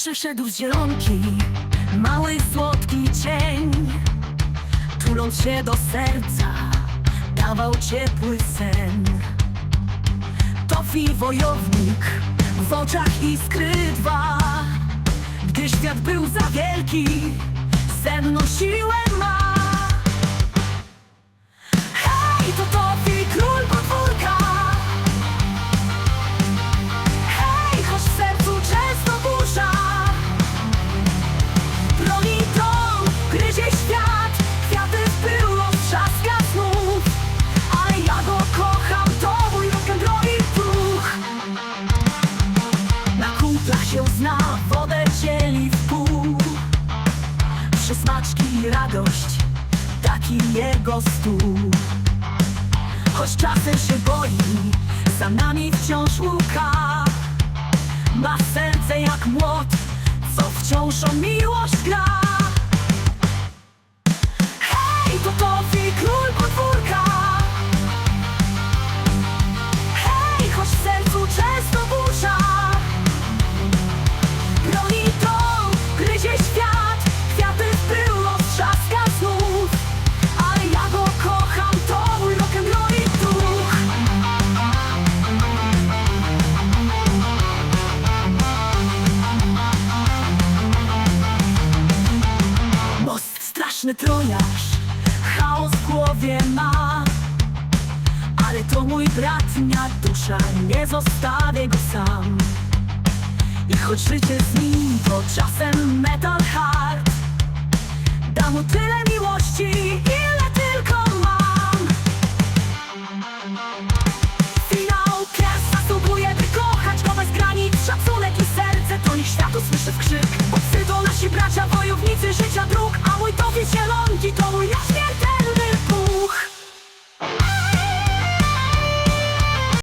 przyszedł z zielonki Mały, słodki cień. Tuląc się do serca Dawał ciepły sen. Tofi wojownik W oczach iskry dwa. Gdy świat był za wielki Senną siłę ma Kumplach się zna, wodę dzieli w pół. Przysmaczki i radość, taki jego stół. Choć czasem się boi, za nami wciąż łuka. Ma serce jak młot, co wciąż o miłość gra straszny troniarz Chaos w głowie ma. Ale to mój brat, mia dusza Nie zostawię go sam. I choć życie z nim to czasem metal hard Dam mu tyle miłości, ile tylko mam. Finał Kres zasługuje, by kochać go bez granic. Szacunek i serce, to niech światu słyszy w krzyk. Obcy to nasi bracia, wojownicy życia dróg Nowi zielonki to mój